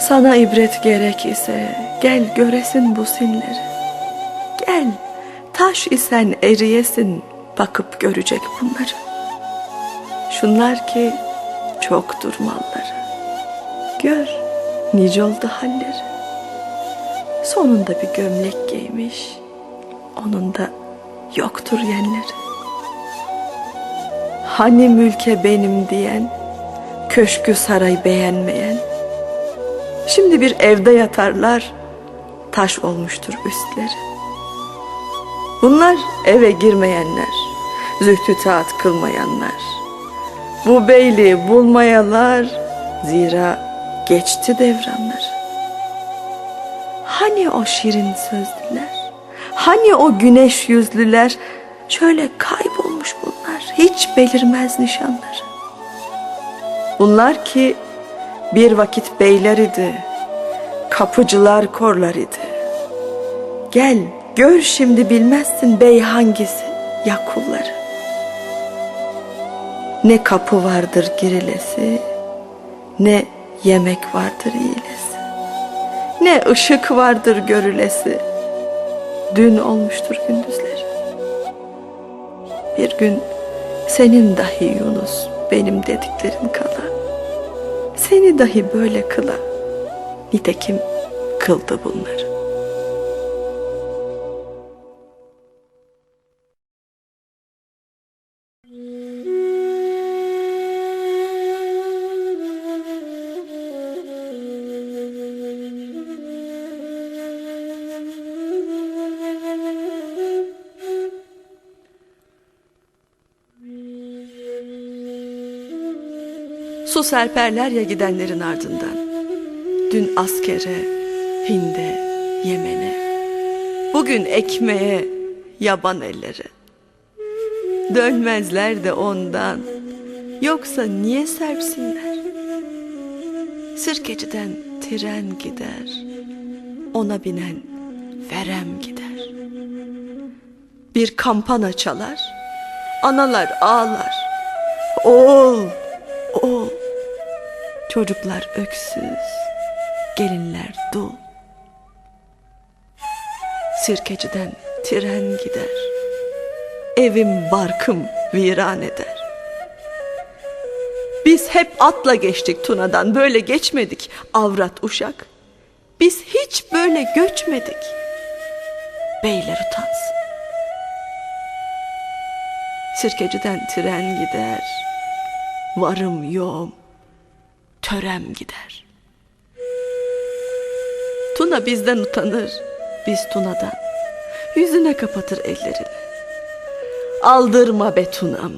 Sana ibret gerek ise gel göresin bu sinleri. Gel taş isen eriyesin bakıp görecek bunları. Şunlar ki çoktur malları. Gör nice oldu halleri. Sonunda bir gömlek giymiş. Onun da yoktur yenleri. Hani mülke benim diyen, köşkü saray beğenmeyen. Şimdi bir evde yatarlar, taş olmuştur üstleri. Bunlar eve girmeyenler, zühtü taat kılmayanlar. Bu beyliği bulmayalar, zira geçti devranlar. Hani o şirin sözlüler? Hani o güneş yüzlüler? Şöyle kaybolmuş bunlar. Hiç belirmez nişanları. Bunlar ki bir vakit beyler idi. Kapıcılar korlar idi. Gel gör şimdi bilmezsin bey hangisi ya kulları. Ne kapı vardır girilesi, ne yemek vardır yiyilesi. Ne ışık vardır görülesi. Dün olmuştur gündüzleri. Bir gün senin dahi Yunus benim dediklerin kala. Seni dahi böyle kıla. Nitekim kıldı bunları. Su serperler ya gidenlerin ardından. Dün askere, Hind'e, Yemen'e. Bugün ekmeğe, yaban ellere. Dönmezler de ondan. Yoksa niye serpsinler? Sirkeciden tren gider. Ona binen verem gider. Bir kampana çalar. Analar ağlar. Oğul. Çocuklar öksüz, gelinler dul. Sirkeciden tren gider. Evim barkım viran eder. Biz hep atla geçtik Tuna'dan böyle geçmedik avrat uşak. Biz hiç böyle göçmedik. Beyler utansın. Sirkeciden tren gider. Varım yoğum törem gider. Tuna bizden utanır, biz Tuna'dan. Yüzüne kapatır ellerini. Aldırma be Tuna'm.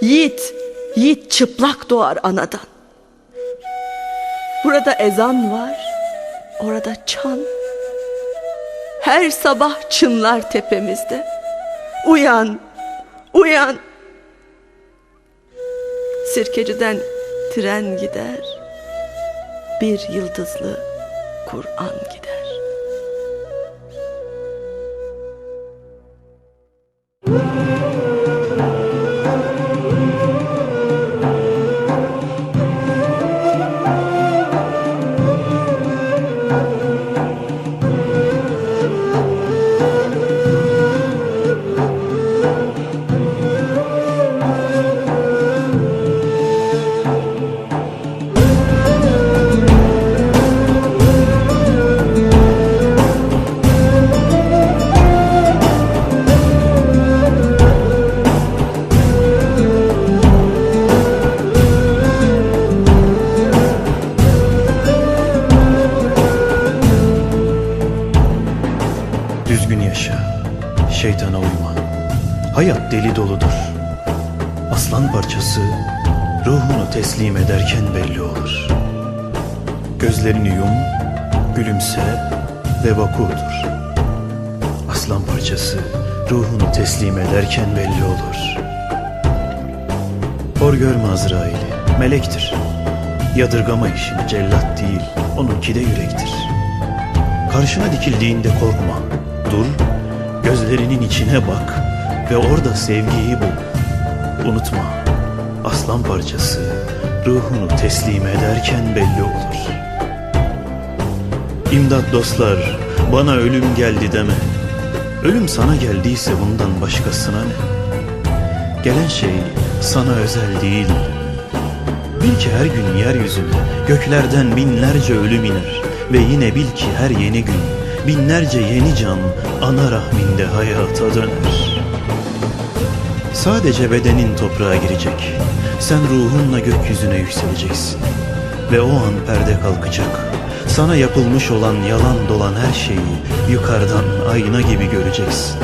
Yiğit, yiğit çıplak doğar anadan. Burada ezan var, orada çan. Her sabah çınlar tepemizde. Uyan, uyan. Sirkeciden tren gider, bir yıldızlı Kur'an gider. Düzgün yaşa, şeytana uyma. Hayat deli doludur. Aslan parçası ruhunu teslim ederken belli olur. Gözlerini yum, gülümse ve vakurdur. Aslan parçası ruhunu teslim ederken belli olur. Hor görme Azrail'i, melektir. Yadırgama işini cellat değil, onunki de yürektir. Karşına dikildiğinde korkma. Dur, gözlerinin içine bak ve orada sevgiyi bul. Unutma, aslan parçası ruhunu teslim ederken belli olur. İmdat dostlar, bana ölüm geldi deme. Ölüm sana geldiyse bundan başkasına ne? Gelen şey sana özel değil. Bil ki her gün yeryüzüne göklerden binlerce ölüm iner. Ve yine bil ki her yeni gün binlerce yeni can ana rahminde hayata döner. Sadece bedenin toprağa girecek. Sen ruhunla gökyüzüne yükseleceksin. Ve o an perde kalkacak. Sana yapılmış olan yalan dolan her şeyi yukarıdan ayna gibi göreceksin.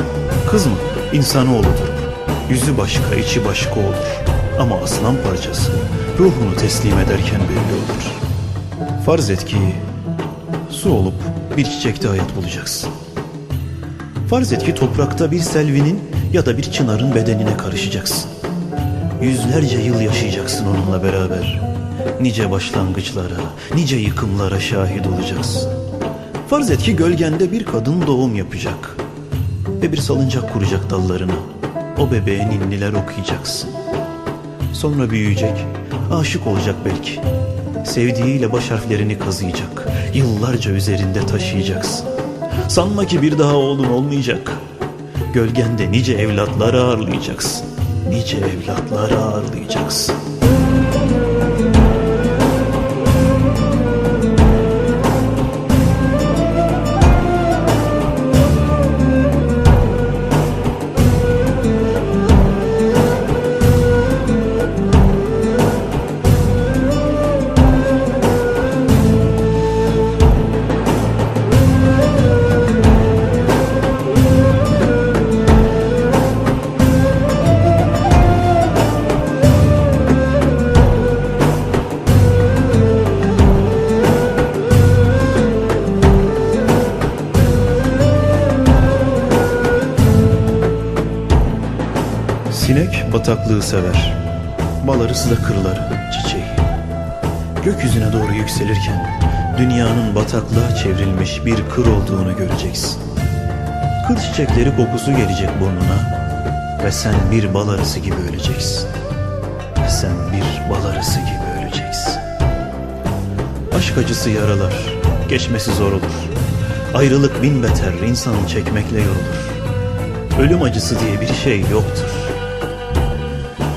Kızma, insanoğludur. Yüzü başka, içi başka olur. Ama aslan parçası ruhunu teslim ederken belli olur. Farz et ki su olup bir çiçekte hayat bulacaksın. Farz et ki toprakta bir selvinin ya da bir çınarın bedenine karışacaksın. Yüzlerce yıl yaşayacaksın onunla beraber. Nice başlangıçlara, nice yıkımlara şahit olacaksın. Farz et ki gölgende bir kadın doğum yapacak. Ve bir salıncak kuracak dallarına. O bebeğe ninniler okuyacaksın. Sonra büyüyecek, aşık olacak belki. Sevdiğiyle baş harflerini kazıyacak. Yıllarca üzerinde taşıyacaksın. Sanma ki bir daha oğlun olmayacak. Gölgende nice evlatlar ağırlayacaksın. Nice evlatlar ağırlayacaksın. Sinek bataklığı sever. Bal arısı da kırları, çiçeği. Gökyüzüne doğru yükselirken dünyanın bataklığa çevrilmiş bir kır olduğunu göreceksin. Kır çiçekleri kokusu gelecek burnuna ve sen bir bal arısı gibi öleceksin. Sen bir bal arısı gibi öleceksin. Aşk acısı yaralar, geçmesi zor olur. Ayrılık bin beter, insan çekmekle yorulur. Ölüm acısı diye bir şey yoktur.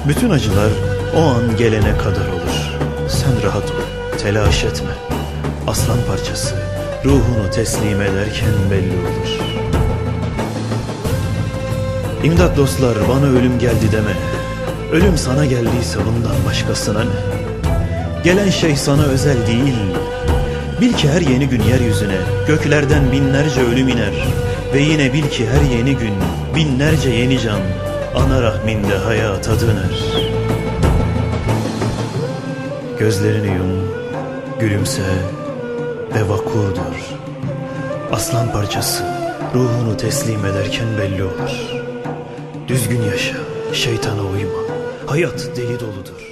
Bütün acılar o an gelene kadar olur. Sen rahat ol, telaş etme. Aslan parçası ruhunu teslim ederken belli olur. İmdat dostlar bana ölüm geldi deme. Ölüm sana geldiyse bundan başkasına ne? Gelen şey sana özel değil. Bil ki her yeni gün yeryüzüne göklerden binlerce ölüm iner. Ve yine bil ki her yeni gün binlerce yeni can ana rahminde hayata döner. Gözlerini yum, gülümse ve vakur dur. Aslan parçası ruhunu teslim ederken belli olur. Düzgün yaşa, şeytana uyma. Hayat deli doludur.